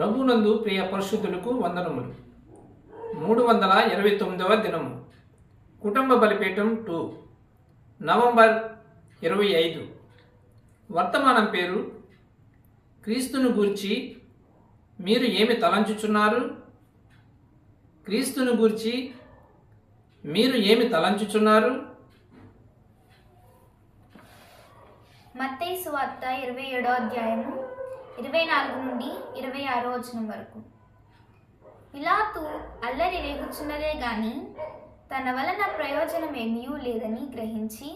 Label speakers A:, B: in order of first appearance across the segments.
A: ప్రభునందు ప్రియ పరిశుద్ధులకు వందనములు. మూడు వందల ఇరవై తొమ్మిదవ దినము. కుటుంబ బలిపీఠం టూ. నవంబర్ ఇరవై ఐదు. వర్తమానం పేరు క్రీస్తును గూర్చి మీరు ఏమి తలంచుచున్నారు? క్రీస్తును గూర్చి మీరు ఏమి తలంచుచున్నారు?
B: మత్తయి సువార్త ఇరవై ఏడో అధ్యాయము. ఇరవై నాలుగు నుండి ఇరవై ఆరో వచనం వరకు. పిలాతు అల్లరి రేగుచున్నదే గాని తన వలన ప్రయోజనం ఏమీ లేదని గ్రహించి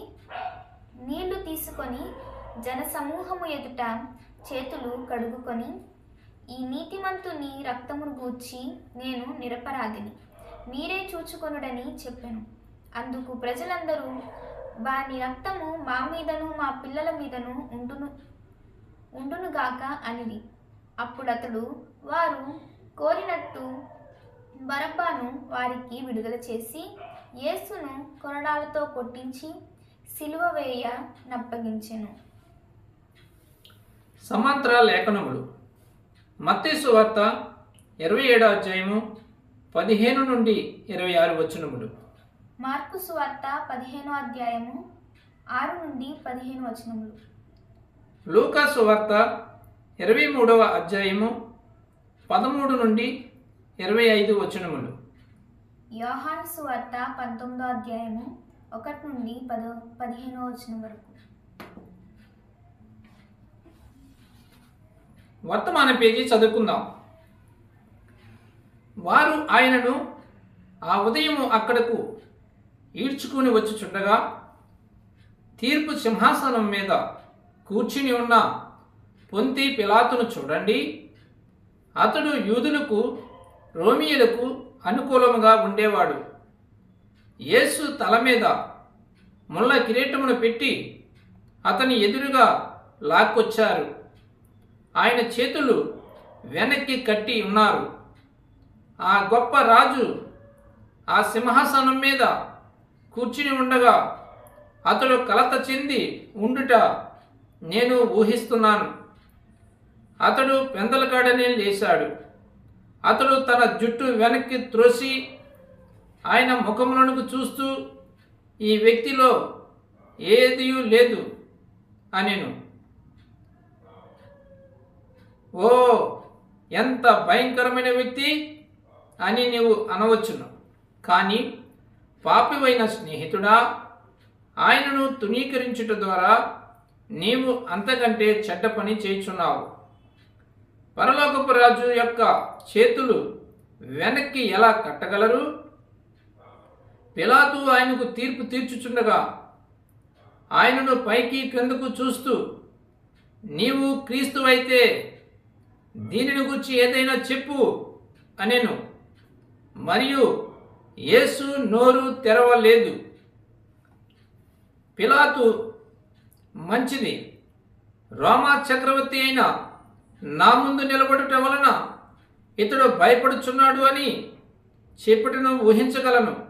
B: నీళ్ళు తీసుకొని జనసమూహము ఎదుట చేతులు కడుగుకొని ఈ నీతిమంతుని రక్తమును గూర్చి నేను నిరపరాధిని మీరే చూచుకొనుడని చెప్పాను. అందుకు ప్రజలందరూ వాని రక్తము మా మీదను మా పిల్లల మీదను ఉండును ఉండునుగాక అనిది అప్పుడు అతడు వారు కోరినట్టు బరబ్బాను వారికి విడుదల చేసి యేసును కొరడాలతో కొట్టించి సిలువ వేయ నప్పగించెను.
A: సమాంతర లేఖనములు. మత్తేసు వార్త ఇరవై ఏడో అధ్యాయము పదిహేను నుండి ఇరవై ఆరు వచనములు.
B: మార్కు సువార్త పదిహేనో అధ్యాయము ఆరు నుండి పదిహేను వచనములు.
A: లూకాసు వార్త ఇరవై మూడవ అధ్యాయము పదమూడు నుండి ఇరవై ఐదు వచనములు.
B: యోహాను సువార్త పంతొమ్మిదో అధ్యాయము ఒకటి నుండి పదో పదిహేనో వచనం వరకు.
A: వర్తమాన పేజీ చదువుకుందాం. వారు ఆయనను ఆ ఉదయము అక్కడకు ఈడ్చుకుని వచ్చుచుండగా తీర్పు సింహాసనం మీద కూర్చుని ఉన్న పొంతి పిలాతును చూడండి. అతడు యూదులకు రోమియులకు అనుకూలముగా ఉండేవాడు. యేసు తల మీద ముళ్ళ కిరీటమును పెట్టి అతని ఎదురుగా లాక్కొచ్చారు. ఆయన చేతులు వెనక్కి కట్టి ఉన్నారు. ఆ గొప్ప రాజు ఆ సింహాసనం మీద కూర్చుని ఉండగా అతడు కలత చెంది ఉండుట నేను ఊహిస్తున్నాను. అతడు పెందలకాడనే లేశాడు అతడు తన జుట్టు వెనక్కి త్రోసి ఆయన ముఖములను చూస్తూ ఈ వ్యక్తిలో ఏదీ లేదు అనిను. ఓ ఎంత భయంకరమైన వ్యక్తి అని నీవు అనవచ్చును. కానీ పాపివైన స్నేహితుడా ఆయనను తునీకరించుట ద్వారా నీవు అంతకంటే చెడ్డ పని చేయుచున్నావు. పరలోకపు రాజు యొక్క చేతులు వెనక్కి ఎలా కట్టగలరు? పిలాతు ఆయనకు తీర్పు తీర్చుచుండగా ఆయనను పైకి క్రిందకు చూస్తూ నీవు క్రీస్తువైతే దీనిని గురించి ఏదైనా చెప్పు అనేను. మరియు యేసు నోరు తెరవలేదు. పిలాతు మంచిది. రోమా చక్రవర్తి అయిన నా ముందు నిలబడటం వలన ఇతడు భయపడుచున్నాడు అని చెప్పటను ఊహించగలను.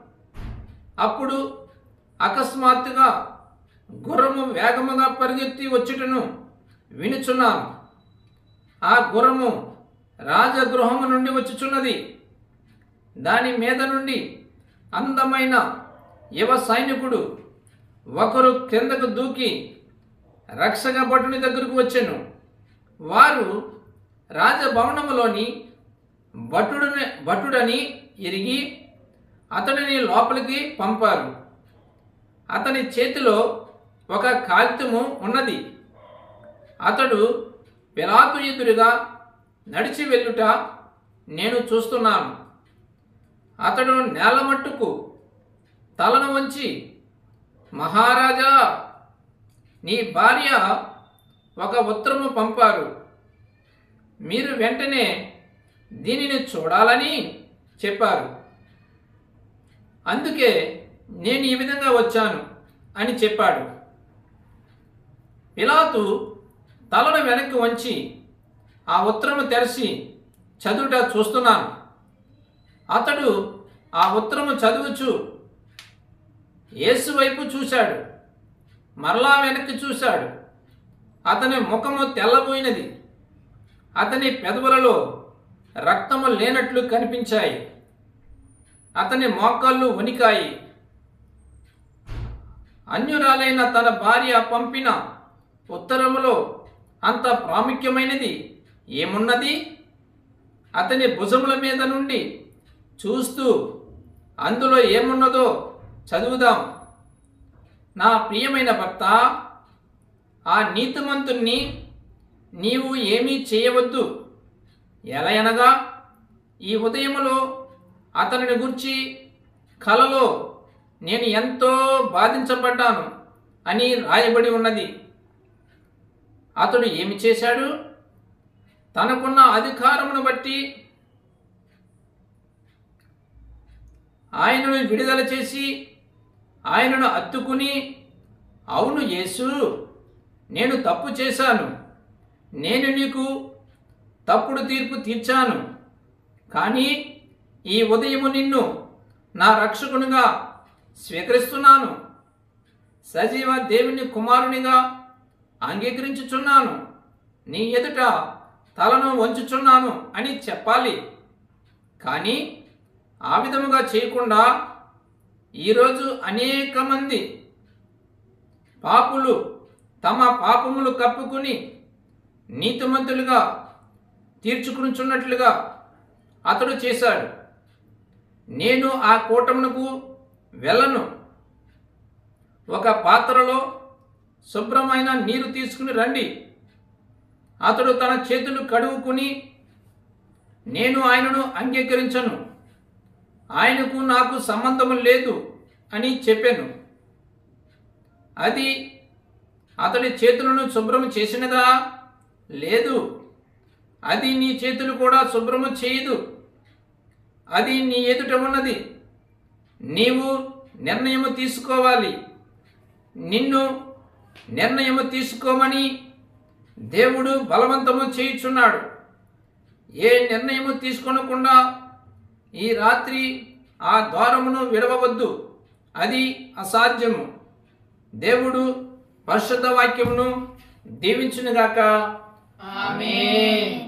A: అప్పుడు అకస్మాత్తుగా గుర్రము వేగముగా పరిగెత్తి వచ్చుటను వినుచున్నాను. ఆ గుర్రము రాజగృహము నుండి వచ్చుచున్నది. దాని మీద నుండి అందమైన యువ సైనికుడు ఒకరు క్రిందకు దూకి రక్షక భటుని దగ్గరకు వచ్చాను. వారు రాజభవనములోని భటుడిని భటుడని ఎరిగి అతడిని లోపలికి పంపారు. అతని చేతిలో ఒక కాగితము ఉన్నది. అతడు పిలాతు ఎదురుగా నడిచి వెళ్ళుట నేను చూస్తున్నాను. అతడు నేల మట్టుకు తలను వంచి మహారాజా నీ భార్య ఒక ఉత్తరము పంపారు. మీరు వెంటనే దీనిని చూడాలని చెప్పారు. అందుకే నేను ఈ విధంగా వచ్చాను అని చెప్పాడు. పిలాతు తలను వెనక్కి వంచి ఆ ఉత్తరము తెరిచి చదువుట చూస్తున్నాను. అతడు ఆ ఉత్తరము చదువుచు యేసు వైపు చూశాడు. మరలా వెనక్కి చూశాడు. అతని ముఖము తెల్లబోయినది. అతని పెదవులలో రక్తము లేనట్లు కనిపించాయి. అతని మోకాళ్ళు వణికాయి. అన్యురాలైన తన భార్య పంపిన ఉత్తరములో అంత ప్రాముఖ్యమైనది ఏమున్నది? అతని భుజముల మీద నుండి చూస్తూ అందులో ఏమున్నదో చదువుదాం. నా ప్రియమైన భర్త ఆ నీతిమంతుణ్ణి నీవు ఏమీ చేయవద్దు. ఎలా అనగా ఈ ఉదయములో అతనిని గుర్చి కలలో నేను ఎంతో బాధించబడ్డాను అని రాయబడి ఉన్నది. అతడు ఏమి చేశాడు? తనకున్న అధికారమును బట్టి ఆయనను విడుదల చేసి ఆయనను అత్తుకుని అవును యేసు నేను తప్పు చేశాను. నేను నీకు తప్పుడు తీర్పు తీర్చాను. కానీ ఈ ఉదయము నిన్ను నా రక్షకునిగా స్వీకరిస్తున్నాను. సజీవ దేవుని కుమారునిగా అంగీకరించుచున్నాను. నీ ఎదుట తలను వంచుచున్నాను అని చెప్పాలి. కానీ ఆ విధముగా చేయకుండా ఈరోజు అనేక మంది పాపులు తమ పాపములు కప్పుకుని నీతిమంతులుగా తీర్చుకునిచున్నట్లుగా అతడు చేశాడు. నేను ఆ కూటమునకు వెళ్ళను. ఒక పాత్రలో శుభ్రమైన నీరు తీసుకుని రండి. అతడు తన చేతులు కడుగుకుని నేను ఆయనను అంగీకరించను. ఆయనకు నాకు సంబంధము లేదు అని చెప్పాను. అది అతడి చేతులను శుభ్రము చేసినదా? లేదు. అది నీ చేతులు కూడా శుభ్రము చేయదు. అది నీ ఎదుట ఉన్నది. నీవు నిర్ణయము తీసుకోవాలి. నిన్ను నిర్ణయము తీసుకోమని దేవుడు బలవంతము చేయుచున్నాడు. ఏ నిర్ణయము తీసుకోనకుండా ఈ రాత్రి ఆ ద్వారమును విడవవద్దు. అది అసాధ్యము. దేవుడు పరిశుద్ధ వాక్యమును దీవించునుగాక.
B: ఆమె